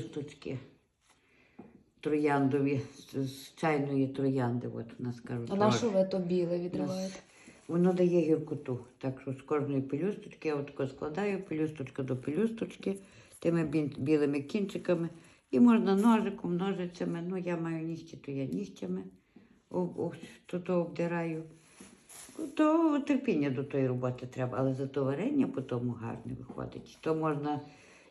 штучки трояндові, з, чайної троянди, от у нас кажуть. А на що ви то біле відриваєте? Воно дає гіркоту. Так що з кожної пелюсточки я отако складаю, пелюсточка до пелюсточки, тими бі- білими кінчиками. І можна ножиком, ножицями. Ну, я маю нігті, то я нігтями об- об- то, то обдираю. То терпіння до тої роботи треба, але зато варення по тому гарне виходить. То можна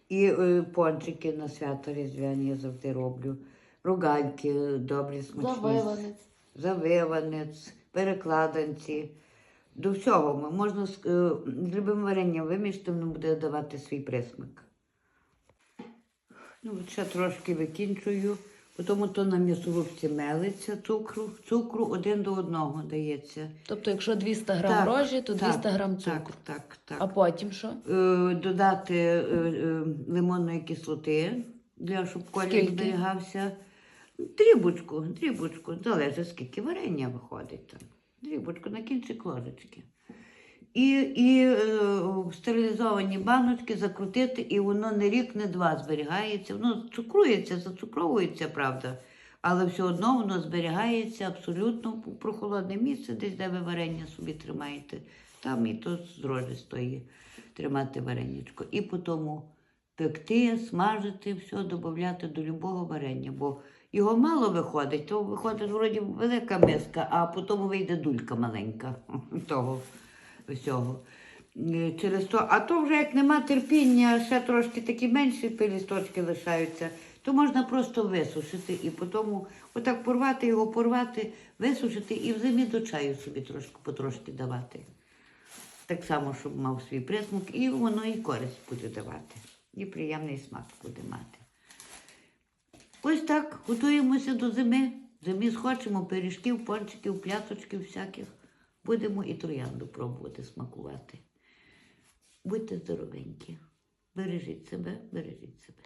і е, пончики на свято різдвяні я завжди роблю. Ругальки добрі, смачні. Завиванець. Завиванець, перекладинці. До всього ми можна з, е, любим варенням вимішти, воно буде давати свій присмак. Ну, от ще трошки викінчую. Потім то на м'ясорубці мелиться цукру. Цукру один до одного дається. Тобто, якщо 200 грам рожі, то 200 грам цукру. Так, так, так. А потім що? Е, додати е, е, лимонної кислоти, для щоб колір зберігався. Дрібочку, дрібочку, залежить скільки варення виходить там. Дрібочку на кінчик ложечки. І, і е, в стерилізовані баночки закрутити, і воно не рік, не два зберігається. Воно цукрується, зацукровується, правда. Але все одно воно зберігається абсолютно в прохолодне місце, десь де ви варення собі тримаєте. Там і то з дрожжі стоїть тримати вареничко. І потім пекти, смажити, все, додати до любого варення. Бо його мало виходить, то виходить вроді велика миска, а потім вийде дулька маленька того всього. Е, Через то, а то вже як нема терпіння, ще трошки такі менші пелісточки лишаються, то можна просто висушити і потім отак порвати його, порвати, висушити і в зимі до чаю собі трошки потрошки давати. Так само, щоб мав свій присмак, і воно і користь буде давати. І приємний смак буде мати. Ось так готуємося до зими. Зимі схочемо пиріжків, пончиків, плясочків всяких. Будемо і троянду пробувати смакувати. Будьте здоровенькі. Бережіть себе, бережіть себе.